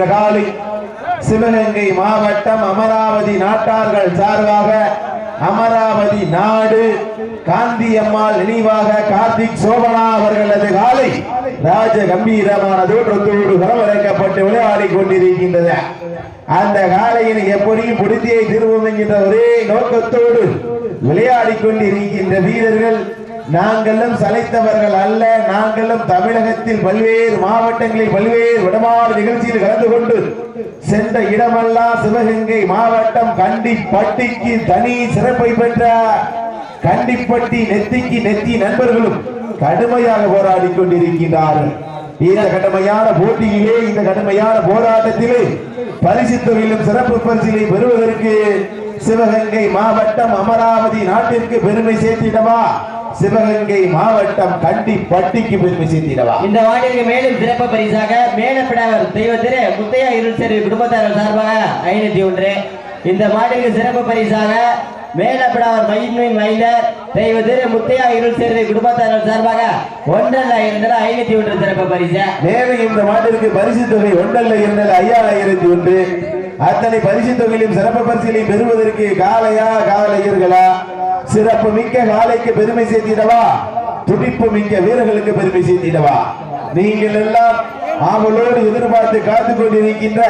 காலை சிவகங்கை மாவட்டம் அமராவதி நாட்டார்கள் சார்பாக அமராவதி நாடு காந்தியம்மாள் நினைவாக கார்த்திக் சோபனா அவர்களது காலை ராஜ கம்பீரமான தோற்றத்தோடு வரவழைக்கப்பட்டு விளையாடி கொண்டிருக்கின்றது. அந்த காலையில் எப்படியும் புடித்தியை திருவோம் என்கின்ற ஒரே நோக்கத்தோடு விளையாடி கொண்டிருக்கின்ற வீரர்கள் நாங்களும் சளைத்தவர்கள் அல்ல. நாங்களும் தமிழகத்தில் பல்வேறு மாவட்டங்களில் பல்வேறு விடமாறு நிகழ்ச்சியில் கலந்து கொண்டு சென்ற இடமெல்லாம் சிவகங்கை மாவட்டம் கண்டிப்பட்டிக்கு தனி சிறப்பை பெற்ற கண்டிப்பட்டி நெத்திக்கு நெத்தி நண்பர்களும் கடுமையாக போராடி கொண்டிருக்கின்றார்கள். இந்த கடுமையான போட்டியிலே இந்த கடுமையான போராட்டத்திலே பரிசு தொகையிலும் சிறப்பு பரிசிலை பெறுவதற்கு சிவகங்கை மாவட்டம் அமராவதி நாட்டிற்கு பெருமை சேர்த்திடவா? சிவகங்கை மாவட்டம் கண்டி பட்டிக்கு பெருமை சேர்த்திடவா இந்த வார்டிற்கு மேலும் சிறப்பு பரிசாக மேலப்பிடாவர் தெய்வ திரு முத்தையா இருள் சேரி குடும்பத்தார் சார்பாக ஐநூத்தி ஒன்று. இந்த மாட்டிற்கு சிறப்பு பரிசாக மேலப்பிடாவர் மயின்மின் மைந்தர் தெய்வ திரு முத்தையா இருள் சேரி குடும்பத்தார் சார்பாக ஒன்றல்ல இரண்டல ஐநூத்தி ஒன்று சிறப்பு பரிசு. மேலும் இந்த மாட்டிற்கு பரிசு தொகை ஒன்றல்ல இரண்டல்ல ஐயாயிரத்தி ஒன்று. அத்தனை பரிசு தொகையிலும் சிறப்பு பரிசுகளையும் பெறுவதற்கு காளையா காளையர்களா சிறப்பு மிக்க நாளைக்கு பெருமை சேர்த்திடவா? துடிப்பு மிக்க வீரர்களுக்கு பெருமை சேர்த்திடவா? நீங்கள் எல்லாம் ஆவலோடு எதிர்பார்த்து காத்துக் கொண்டிருக்கின்ற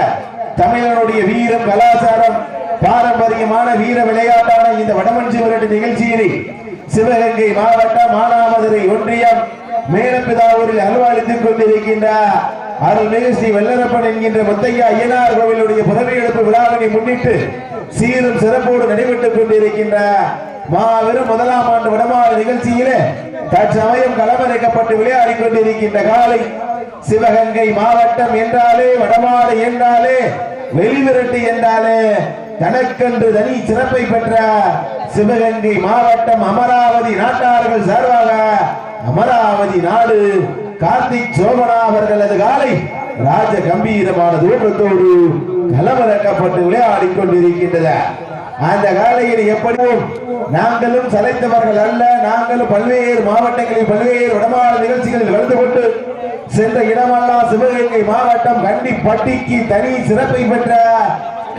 தமிழனுடைய வீரம் கலாச்சாரம் பாரம்பரியமான வீர விளையாட்டான இந்த வடமஞ்சி விரட்டு நிகழ்ச்சியினை சிவகங்கை மாவட்டம் மானாமதுரை ஒன்றியம் மேலப்பிதாவூரில் அலுவலித்துக் கொண்டிருக்கின்ற அருள்மிகு ஸ்ரீ வெள்ளரப்பன் என்கின்ற முத்தையா ஐயனார் கோவிலுடைய புதவி எழுப்பு விழாவினை முன்னிட்டு சீரும் சிறப்போடு நடைபெற்றுக் கொண்டிருக்கின்ற மாபெரும் முதலாம் ஆண்டு வடமாறு நிகழ்ச்சியிலே தற்சமயம் களமிறக்கப்பட்டு விளையாடி கொண்டிருக்கின்ற காலை சிவகங்கை மாவட்டம் என்றாலே வடமாறு என்றாலே வெளிவிரட்டு என்றாலே தனக்கென்று தனி சிறப்பை பெற்ற சிவகங்கை மாவட்டம் அமராவதி நாட்டார்கள் சார்பாக அமராவதி நாடு கார்த்திக் சோமனா அவர்களது காலை ராஜ கம்பீரமான தூரத்தோடு களமிறக்கப்பட்டு விளையாடி கொண்டிருக்கின்றன. அந்த காலையில் எப்படியும் நாங்களும் சளைத்தவர்கள் அல்ல. நாங்களும் பல்வேறு மாவட்டங்களில் பல்வேறு வடமாநில நிகழ்ச்சிகளில் கலந்து கொண்டு சென்ற இடமெல்லாம் சிவகங்கை மாவட்டம் கண்டிப்பட்டிக்கு தனி சிறப்பை பெற்ற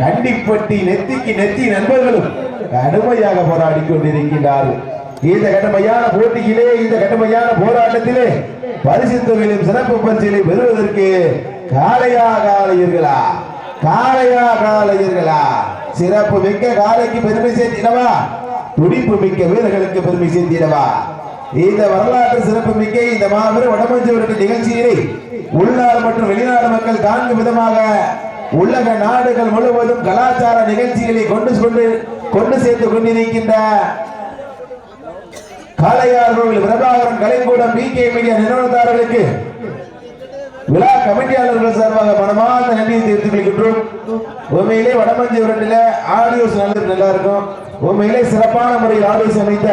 கண்டிப்பட்டி நெத்திக்கு நெத்தி நண்பர்களும் கடுமையாக போராடி கொண்டிருக்கின்றார்கள். இந்த கடுமையான போட்டியிலே இந்த கடுமையான போராட்டத்திலே பரிசு தொகையிலும் சிறப்பு பரிசிலை பெறுவதற்கு காளையா காளையர்களா? காளையா காளையர்களா? சிறப்பு மிக்க காளைக்கு பெருமை சேர்த்திடவா? துடிப்பு மிக்க வீரர்களுக்கு பெருமை சேர்த்திடவா? இந்த வரலாற்று சிறப்பு மிக்க இந்த மாபெரும் வடமஞ்சு நிகழ்ச்சியை உள்நாடு மற்றும் வெளிநாடு மக்கள் காண்கும் விதமாக உலக நாடுகள் முழுவதும் கலாச்சார நிகழ்ச்சிகளை கொண்டு கொண்டு கொண்டு சேர்த்து கொண்டிருக்கின்ற காளையார் கோவில் பிரபாகரன் கலைக்கூடம் பி கே மீடியா நிறுவனத்தாரர்களுக்கு விழா கமிட்டியாளர்கள் சார்பாக மனமார்ந்த நன்றியை தெரிவித்துக் கொள்கின்றோம். உண்மையிலே வடமஞ்சி உரண்டில ஆடியோஸ் நல்லது நல்லா இருக்கும் உண்மையிலே சிறப்பான முறையில் ஆடியோஸ் அமைத்த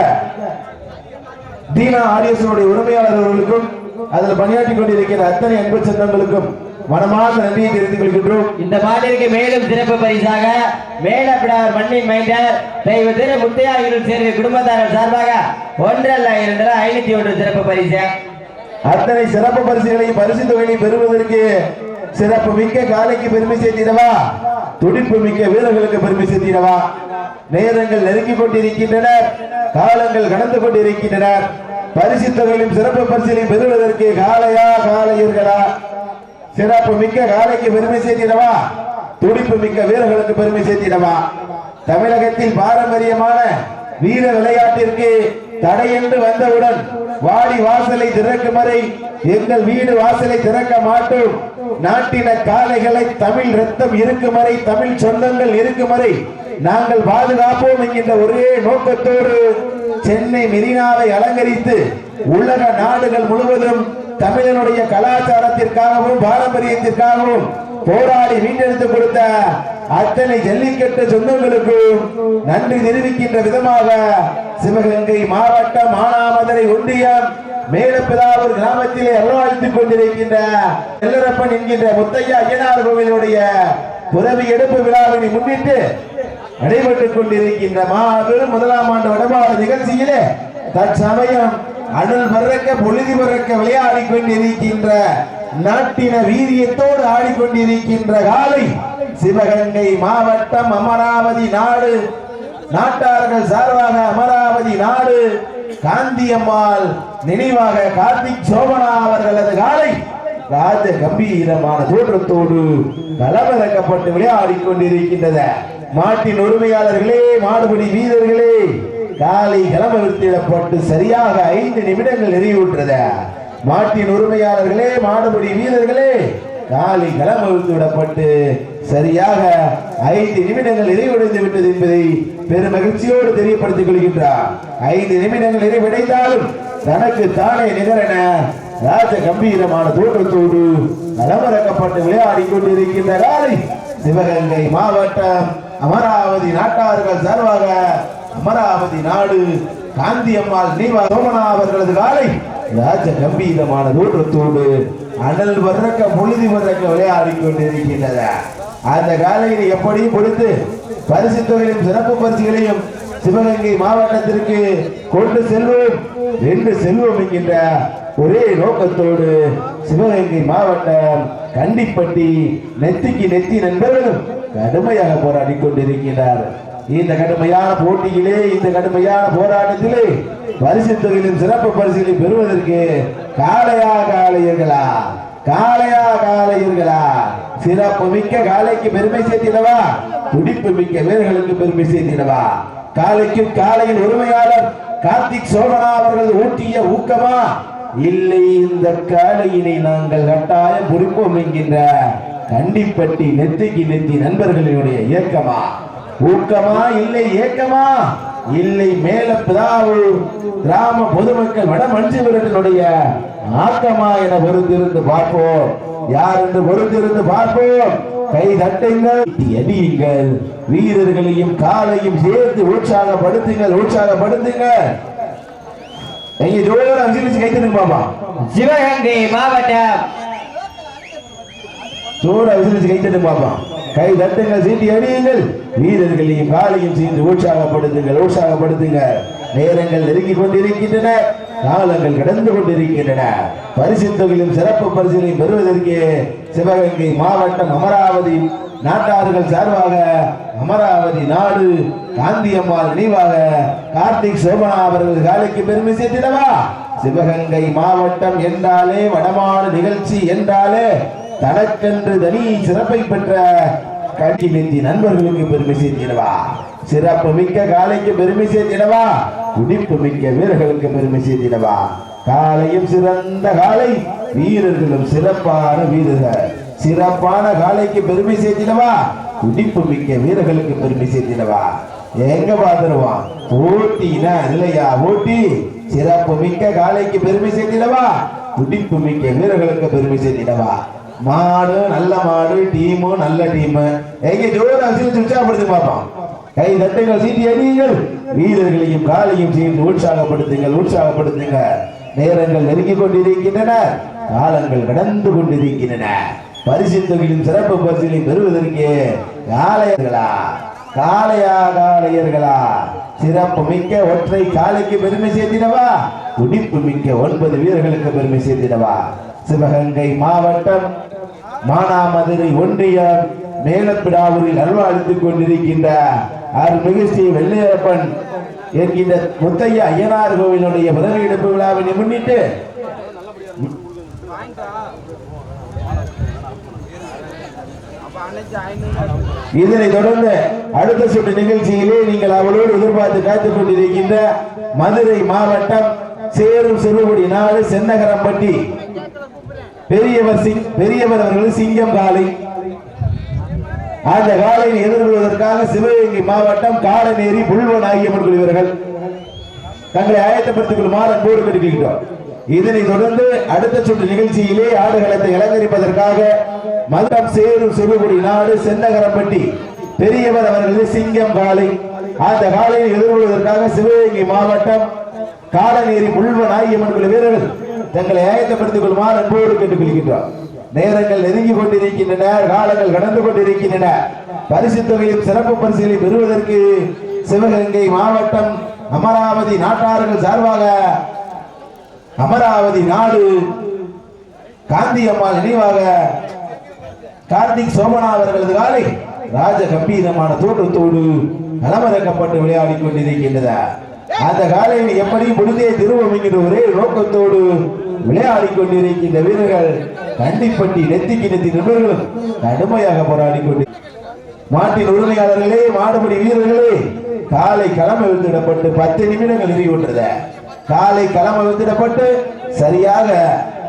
தீனா ஆடியோஸனுடைய உரிமையாளர் அவர்களுக்கும் அதில் பணியாற்றி கொண்டிருக்கிற அத்தனை அன்பு சொந்தங்களுக்கும் மனமார்ந்த நன்றியை தெரிவித்துக் கொள்கின்றோம். இந்த மாட்டிற்கு மேலும் சிறப்பு பரிசாக மேலப்பிடாவர் மண்ணின் மைந்தர் தெய்வ திரு முத்தையா இருள் சேரி குடும்பத்தார் சார்பாக ஒன்றல்ல இரண்டல ஐநூத்தி ஒன்று சிறப்பு பரிசு. அத்தனை சிறப்பு பரிசுகளையும் பரிசு தொகையையும் பெறுவதற்கு சிறப்பு மிக்க காலைக்கு பெருமை சேர்த்திடவா? துடிப்பு மிக்க வீரர்களுக்கு பெருமை சேர்த்திடவா? நேரங்கள் நெருங்கிக் கொண்டிருக்கின்றன. காலங்கள் கடந்து கொண்டிருக்கின்றன. பரிசு தொகையிலும் சிறப்பு பரிசிலையும் பெறுவதற்கு காலையா காலையர்களா? சிறப்பு மிக்க காலைக்கு பெருமை சேர்த்திடவா? துடிப்பு மிக்க வீரர்களுக்கு பெருமை சேர்த்திடவா? தமிழகத்தில் பாரம்பரியமான வீர விளையாட்டிற்கு தடையென்று வந்தவுடன் வாடி வாசலை திறக்கும் வரை எங்கள் வீடு வாசலை திறக்க மாட்டோம். நாட்டின காளைகளை தமிழ் ரத்தம் இருக்கும் வரை தமிழ் சொந்தங்கள் இருக்கும் வரை நாங்கள் பாதுகாப்போம் என்கின்ற ஒரே நோக்கத்தோடு சென்னை மெரினாவை அலங்கரித்து உலக நாடுகள் முழுவதும் தமிழனுடைய கலாச்சாரத்திற்காகவும் பாரம்பரியத்திற்காகவும் போராடி மீண்டெடுத்து கொடுத்த அத்தனை ஜல்லிக்கட்டு சொந்தங்களுக்கும் நன்றி தெரிவிக்கின்ற விதமாக சிவகங்கை மாவட்டம் மானாமதுரை ஒன்றியம் மேலப்பிதாவூர் கிராமத்திலே அருள்வாழ்த்துக் கொண்டிருக்கின்ற எல்லரப்பன் என்கின்ற முத்தையா ஐயனார் கோவிலுடைய புறவி எடுப்பு விழாவினை முன்னிட்டு நடைபெற்றுக் கொண்டிருக்கின்ற மாபெரும் முதலாம் ஆண்டு வடமாறு நிகழ்ச்சியிலே தற்சமயம் அனல் பறக்க பொழுதி பறக்க விளையாடி கொண்டிருக்கின்ற நாட்டின வீரியத்தோடு ஆடிக்கொண்டிருக்கின்ற காலை சிவகங்கை மாவட்டம் அமராவதி நாடு. நாட்டார்கள் சார்பாக அமராவதி நாடு. காந்தியம்மாள் நினைவாக கார்த்திக் சோபனா அவர்களது காலை ராஜ கம்பீரமான தோற்றத்தோடு களமிறக்கப்பட்டு விளையாடிக் கொண்டிருக்கின்றது. மாட்டின் உரிமையாளர்களே மாடுபடி வீரர்களே காலை களமிறத்திடப்பட்டு சரியாக ஐந்து நிமிடங்கள் நிறைவுற்றது. மாட்டின் உரிமையாளர்களே மாடுபடி வீரர்களே காலி களம் அழுத்து விடப்பட்டு சரியாக ஐந்து நிமிடங்கள் நிறைவடைந்து விட்டது என்பதை பெரும் மகிழ்ச்சியோடு தெரியப்படுத்திக் கொள்கின்றார். ஐந்து நிமிடங்கள் நிறைவடைந்தாலும் தனக்கு தானே நிகரென ராஜ கம்பீரமான தோற்றத்தோடு நலமறக்கப்பட்டு விளையாடி கொண்டிருக்கின்ற காலை சிவகங்கை மாவட்டம் அமராவதி நாட்டார்கள் சார்பாக அமராவதி நாடு காந்தி அம்மாள் நீவா சோமனா அவர்களது காலை ராஜ கம்பீரமான தோற்றத்தோடு அனல் வர்றக்க முழுதி வர்றக்க விளையாடி கொண்டிருக்கின்றன அந்த காலையில் எப்படியும் கொடுத்து பரிசு தொகையிலும் சிறப்பு பரிசுகளையும் சிவகங்கை மாவட்டத்திற்கு கொண்டு செல்வோம். ரெண்டு செல்வோம் என்கின்ற ஒரே நோக்கத்தோடு சிவகங்கை மாவட்டம் கண்டிப்பட்டி நெத்திக்கு நெத்தி நண்பர்களும் கடுமையாக போராடி கொண்டிருக்கிறார்கள் இந்த கடுமையான போட்டியிலே இந்த கடுமையான போராட்டத்திலே பரிசு தொகையிலும் சிறப்பு பரிசுகளை பெறுவதற்கு காளையா காளையர்களா? காளையா காளையர்களா? சிறப்பு மிக்க காளைக்கு பெருமை சேர்த்திடவா? துடிப்பு மிக்க வீரர்களுக்கு பெருமை சேர்த்திடவா? காளைக்கும் காளையின் உரிமையாளர் கார்த்திக் சோழனா அவர்கள் ஊட்டிய ஊக்கமா? இல்லை இந்த காளையினை நாங்கள் கட்டாயம் பிடிப்போம் என்கின்ற கண்டிப்பட்டி நெத்திக்கு நெத்தி நண்பர்களுடைய இயக்கமா ஊக்கமா இல்லை ஏக்கமா? இல்லை மேல பிதாவூர் கிராம பொதுமக்கள் வட மஞ்சுவரனுடைய ஆக்கமா என பொறுத்திருந்து பார்ப்போம். யார் என்று பொறுத்திருந்து பார்ப்போம். கை தட்டுங்கள் அடியுங்கள். வீரர்களையும் காலையும் சேர்த்து உற்சாகப்படுத்துங்கள் உற்சாகப்படுத்துங்கள். எங்க ஜோதியோட அஞ்சலிச்சு கைத்தனுங்க பாப்பா. சிவகங்கை மாவட்டம். சோட விசிலிச்சு கைத்தட்டு பாப்பா. கை தட்டுங்கள் சீட்டி அறியுங்கள் வீரர்களையும் காலையும் சேர்ந்து உற்சாகப்படுத்துங்கள் உற்சாகப்படுத்துங்க. நேரங்கள் நெருங்கி கொண்டிருக்கின்றன காலங்கள் கடந்து கொண்டிருக்கின்றன. பரிசு தொகையிலும் சிறப்பு பரிசுகளையும் பெறுவதற்கு சிவகங்கை மாவட்டம் அமராவதி நாட்டார்கள் சார்பாக அமராவதி நாடு காந்தியம்மாள் நினைவாக கார்த்திக் சோபனா அவர்கள் காலைக்கு பெருமை சேர்த்திடவா? சிவகங்கை மாவட்டம் என்றாலே வடமாடு நிகழ்ச்சி என்றாலே தனக்கென்று தனி சிறப்பை பெற்ற கட்சி நெஞ்சி நண்பர்களுக்கு பெருமை சேர்த்திடவா? சிறப்பு மிக்க காலைக்கு பெருமை சேர்த்திடவா? குடிப்பு மிக்க வீரர்களுக்கு பெருமை சேர்த்திடவா? காலையும் சிறந்த காலை வீரர்களும் சிறப்பான வீரர்கள். சிறப்பான காலைக்கு பெருமை சேர்த்திடவா? குடிப்பு மிக்க வீரர்களுக்கு பெருமை சேர்த்திடவா? எங்க பாத்துருவான் போட்டினா இல்லையா? போட்டி? சிறப்பு மிக்க காலைக்கு பெருமை சேர்த்திடவா? குடிப்பு மிக்க வீரர்களுக்கு பெருமை சேர்த்திடவா? மாடு நல்ல மாடு டீமு நல்ல டீம். எங்க ஜோர அசிலிச்சு உற்சாகப்படுத்தி பார்ப்போம் கை தட்டுங்கள் சீட்டி அடியுங்கள் வீரர்களையும் காலையும் சேர்ந்து உற்சாகப்படுத்துங்கள் உற்சாகப்படுத்துங்க. நேரங்கள் நெருங்கிக் கொண்டிருக்கின்றன. காலங்கள் கடந்து கொண்டிருக்கின்றன. பரிசு தொகையின் சிறப்பு பரிசிலை பெறுவதற்கு காளையர்களா? காளையா காளையர்களா? சிறப்பு மிக்க ஒற்றை காலைக்கு பெருமை சேர்த்திடவா? துடிப்பு மிக்க ஒன்பது வீரர்களுக்கு பெருமை சேர்த்திடவா? சிவகங்கை மாவட்டம் மானாமதுரை ஒன்றியம் மேலப்பிடாவூரில் அல்வாழ்த்துக் கொண்டிருக்கின்ற அருள்மிகு ஸ்ரீ வெள்ளையப்பன் என்கின்ற முத்தைய ஐயனார் கோவிலுடைய பதவியெடுப்பு விழாவினை முன்னிட்டு இதனை தொடர்ந்து அடுத்த சுற்று நிகழ்ச்சியிலே நீங்கள் அவளோடு எதிர்பார்த்து காத்துக் கொண்டிருக்கின்ற மதுரை மாவட்டம் சேரும் சிறுபடி நாடு சென்னகரம்பட்டி பெரியவர் சிங் பெரியவர் அவர்கள் சிங்கம் காலை அந்த காலையை எதிர்கொள்வதற்காக சிவகங்கை மாவட்டம் காலநேரி புல்வன் ஆகியம்மன் இவர்கள் தங்களை ஆயத்தப்படுத்திக் கொள்ளுமாறு அன்போடு கேட்டுக்கிட்டோம். இதனை தொடர்ந்து அடுத்த சுற்று நிகழ்ச்சியிலே ஆடுகளத்தை அலங்கரிப்பதற்காக மதுரம் சேரும் சிறுகுடி நாடு சென்னகரப்பட்டி பெரியவர் அவர்களது சிங்கம் காலை அந்த காலையை எதிர்கொள்வதற்காக சிவகங்கை மாவட்டம் காலநேரி புல்வன் ஆகியம்மன் வீரர்கள் தங்களை ஆயத்தப்படுத்திக் கொள்ளுமாறு அன்போடு கேட்டுக்கொள்கின்றோம் நேரங்கள் நெருங்கி கொண்டிருக்கின்றன காலங்கள் கடந்து கொண்டிருக்கின்றன. பரிசு தொகையும் சிறப்பு பரிசுகளை பெறுவதற்கு சிவகங்கை மாவட்டம் அமராவதி நாட்டார்கள் சார்பாக அமராவதி நாடு காந்தி அம்மா நினைவாக கார்த்திக் சோமனா அவர்களது காலை ராஜ கம்பீரமான தோற்றத்தோடு களமிறக்கப்பட்டு விளையாடி கொண்டிருக்கின்றன. அந்த காலையில் எப்படியும் முடிந்தே திருவம் என்கிற ஒரே நோக்கத்தோடு விளையாடி கொண்டிருக்கின்ற வீரர்கள் கண்டிப்பட்டி நெத்திக்கு நெத்தி நிபுணர்களும் கடுமையாக போராடி கொண்டு மாட்டின் உரிமையாளர்களே மாடுபடி வீரர்களே காலை களம் விழுந்திடப்பட்டு பத்து நிமிடங்கள் நிறைவுற்றது. காலை களம் விழுந்திடப்பட்டு சரியாக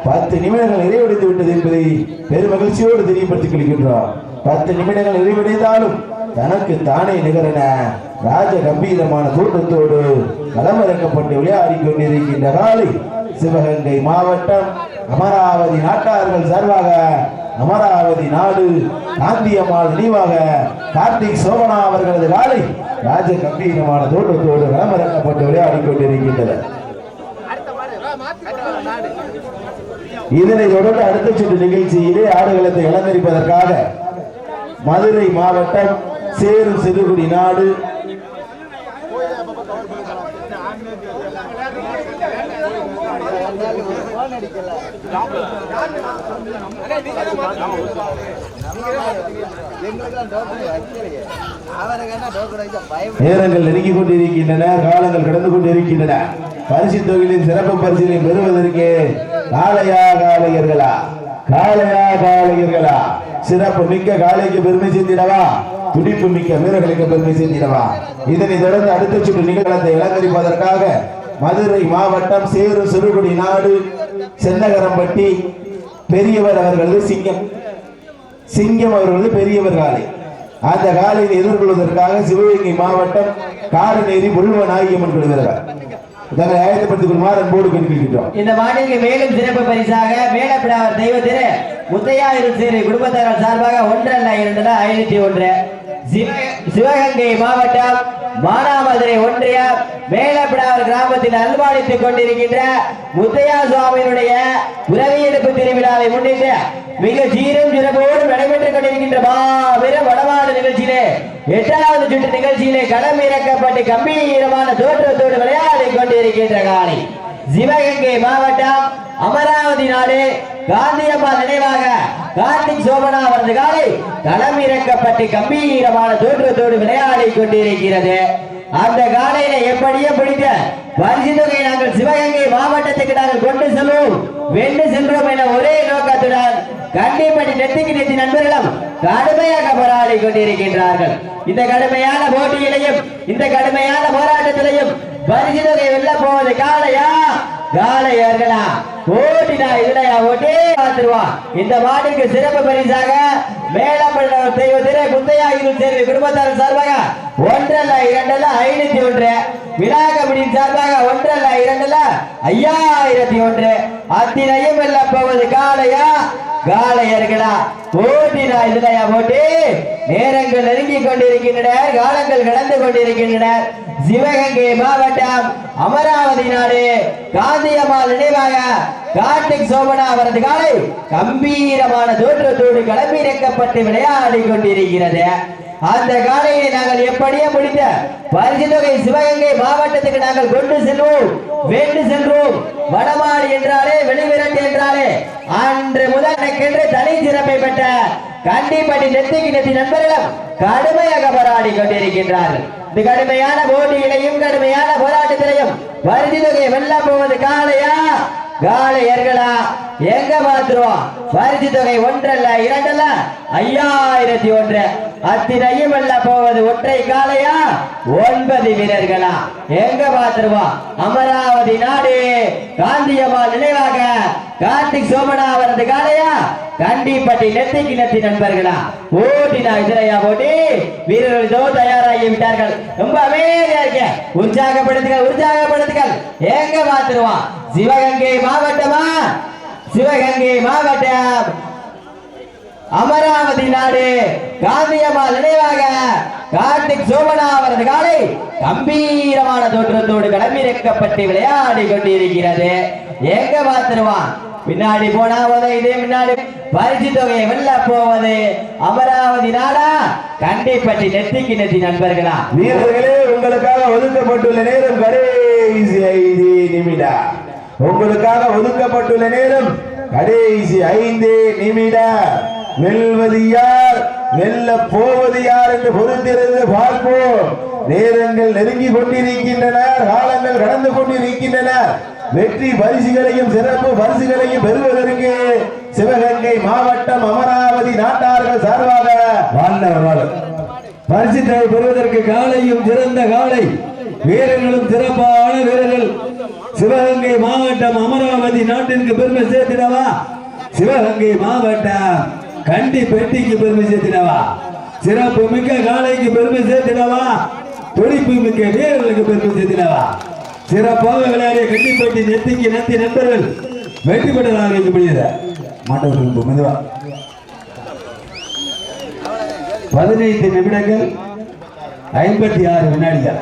பத்து நிமிடங்கள் நிறைவடைந்து விட்டது என்பதை பெரும் மகிழ்ச்சியோடு தெரியப்படுத்திக் கொள்கின்றோம். பத்து நிமிடங்கள் நிறைவடைந்தாலும் தனக்கு தானே நிகரன ராஜ கம்பீரமான தோற்றத்தோடு களமிறக்கப்பட்டு விளையாடி கொண்டிருக்கின்ற காலை சிவகங்கை மாவட்டம் அமராவதி நாட்டார்கள் சார்பாக அமராவதி நாடு காந்தியம்மாள் நினைவாக கார்த்திக் சோமனா அவர்களது காலை ராஜ கம்பீரமான தோட்டத்தோடு களமிறக்கப்பட்டு விளையாடி கொண்டிருக்கின்றனர். இதனை தொடர்ந்து அடுத்த சுற்று நிகழ்ச்சியிலே ஆடுகளத்தை இழந்திருப்பதற்காக மதுரை மாவட்டம் சேரும் சிறுகுடி நாடு நேரங்கள் நெருங்கிக் கொண்டிருக்கின்றன காலங்கள் கடந்து கொண்டிருக்கின்றன. பரிசு தொகையின் சிறப்பு பரிசீலனை பெறுவதற்கு காளையா காளையர்களா? காளையா காளையர்களா? சிறப்பு மிக்க காளைக்கு பெருமை சேர்த்திடவா துடிப்பு மிக்க வீரர்களுக்கு பெருமை சேர்த்திடவா இதனை தொடர்ந்து அடுத்த சுற்று நிகழ்ச்சியை இலங்கரிப்பதற்காக மதுரை மாவட்டம் சேரு சிறுகுடி நாடு சென்னகரம்பட்டி பெரியவர் அவர்களது சிங்கம். சிங்கம் அவர்களது பெரியவர் காலை அந்த காலையில் எதிர்கொள்வதற்காக சிவகங்கை மாவட்டம் காரநேரி முழுவ நாயகம்மன் கொள்கிறார் இதனை ஆயத்தப்படுத்திக் கொள்ளுமாறு அன்போடு கேட்கின்றோம் இந்த மாநில மேலும் சிறப்பு பரிசாக மேலப்பிடாவர் தெய்வ திரு முத்தையா இருசேரி சார்பாக ஒன்றல்ல ஐநூத்தி ஒன்று. சிவகங்கை மாவட்டம் மானாமதுரை ஒன்றியம் மேலப்பிடாவர் கிராமத்தில் அன்பாளித்துக் கொண்டிருக்கின்ற முத்தையா சுவாமியினுடைய உறவியெடுப்பு திருவிழாவை முன்னிட்டு மிக சீரும் சிறப்போடு நடைபெற்றுக் கொண்டிருக்கின்ற மாபெரும் வடமாடு நிகழ்ச்சியிலே எட்டாவது சுற்று நிகழ்ச்சியிலே களம் இறக்கப்பட்டு கம்பீரமான தோற்றத்தோடு விளையாடி கொண்டிருக்கின்ற காலை சிவகங்கை மாவட்டம் அமராவதி நாடு காந்தியம்மா நினைவாக கார்த்திக் சோபனா அவரது காலை களம் இறக்கப்பட்டு கம்பீரமான தோற்றத்தோடு விளையாடி கொண்டிருக்கிறது. அந்த காலையில எப்படியே பிடித்த பரிசு தொகையை நாங்கள் சிவகங்கை மாவட்டத்துக்கு நாங்கள் கொண்டு செல்வோம். வென்று சென்றோம் என ஒரே நோக்கத்துடன் கண்டிப்படி நெத்திக்கு நெத்தி நண்பர்களும் கடுமையாக போராடி கொண்டிருக்கின்றார்கள். இந்த கடுமையான போட்டியிலையும் இந்த கடுமையான போராட்டத்திலையும் பரிசு தொகை வெல்ல போவது காலை ஏற்கலாம் ஓட்டினா இல்லையா ஓட்டி பார்த்துருவா. இந்த மாட்டுக்கு சிறப்பு பரிசாக மேலப்பட்ட தெய்வத்திலே குந்தையா இரு சேர்வு குடும்பத்தார் சார்பாக ஒன்றல்ல இரண்டல்ல ஐநூத்தி ஒன்று. விழா கமிட்டியின் சார்பாக ஒன்றல்ல இரண்டல்ல ஐயாயிரத்தி ஒன்று. அத்தினையும் வெல்ல போவது காலையா காளையர்களா? ஓட்டினா இல்லையா ஓட்டி நேரங்கள் நெருங்கி கொண்டிருக்கின்றன காலங்கள் கடந்து கொண்டிருக்கின்றன சிவகங்கை மாவட்டம் அமராவதி நாடு காந்தியம்மாள் நினைவாக கார்த்திக் சோமனா அவரது காலை கம்பீரமான தோற்றத்தோடு களமிறக்கப்பட்டு விளையாடி கொண்டிருக்கிறது. அந்த காலையை நாங்கள் எப்படியே முடித்த பரிசு தொகை சிவகங்கை மாவட்டத்துக்கு நாங்கள் கொண்டு செல்வோம். வேண்டு சென்றோம். வடமாடு என்றாலே வெளிவிரட்டு என்றாலே அன்று முதலக்கென்று தனி சிறப்பை பெற்ற கண்டிப்பட்டி நெத்திக்கு நெத்தி நண்பர்களும் கடுமையாக போராடி கொண்டிருக்கின்றார்கள். இந்த கடுமையான போட்டியிலையும் கடுமையான போராட்டத்திலையும் பரிசு தொகை வெல்ல போவது காளையா? காளையர்களா? எங்க பாத்துருவோம் பரிசு தொகை ஒன்றல்ல இரண்டல்ல? ஐயாயிரத்தி ஒன்று. அத்திரையும் போவது ஒற்றை காளையா? ஒன்பது வீரர்களா? எங்க பாத்துருவோம் அமராவதி நாடு. காந்தியம்மாள் நினைவாக கார்த்திக் சோமனா அவரது காளையா? கண்டிப்பட்டி நெத்திக்கு நெத்தி நண்பர்களா? ஓட்டினா இதிரையா போட்டி? வீரர்கள் இதோ தயாராகி விட்டார்கள். ரொம்ப அமைதியா இருக்க. உற்சாகப்படுத்துகள் உற்சாகப்படுத்துகள் எங்க பாத்துருவோம் சிவகங்கை மாவட்டமா? சிவகங்கை மாவட்டம் அமராவதி நாடு. காந்தியம்மாள் நினைவாக கார்த்திக் சோமனா அவரது காலை கம்பீரமான தோற்றத்தோடு களமிறக்கப்பட்டு விளையாடி கொண்டிருக்கிறது. எங்க பார்த்துருவான் பின்னாடி போனா இதே முன்னாடி பரிசு தொகையை வெல்ல போவது அமராவதி நாடா? கண்டிப்பட்டி நெத்திக்கு நெத்தி நண்பர்களா? வீரர்களே உங்களுக்காக ஒதுக்கப்பட்டுள்ள நேரம் கடைசி ஐந்து நிமிடம். உங்களுக்காக ஒதுக்கப்பட்டுள்ள நேரம் கடைசி ஐந்து நிமிடம் வெல்வது யார்? வெல்ல போவது யார் என்று பொறுத்திருந்து பார்ப்போம். நேரங்கள் நெருங்கி கொண்டிருக்கின்றன காலங்கள் கடந்து கொண்டிருக்கின்றன. வெற்றி பரிசுகளையும் சிறப்பு பரிசுகளையும் பெறுவதற்கு சிவகங்கை மாவட்டம் அமராவதி நாட்டார்கள் சார்பாக வாழ்ந்தவர்கள் பரிசு பெறுவதற்கு காலையும் சிறந்த காலை வீரர்களும் சிறப்பாக வீரர்கள் சிவகங்கை மாவட்டம் அமராவதி நாட்டிற்கு பெருமை சேர்த்திடவா? சிவகங்கை மாவட்டம் கண்டி பெட்டிக்கு பெருமை சேர்த்திடவா? சிறப்பு மிக்க காலைக்கு பெருமை சேர்த்திடவா? துடிப்பு மிக்க வீரர்களுக்கு பெருமை சேர்த்திடவா? சிறப்பாக விளையாடிய கண்டிப்பட்டி நெத்திக்கு நெத்தி நண்பர்கள் வெற்றி பெற்றதாக வைக்கப்படுகிறது மாட்டவர்களுக்கு மெதுவா. பதினைந்து நிமிடங்கள் ஐம்பத்தி ஆறு வினாடிகள்.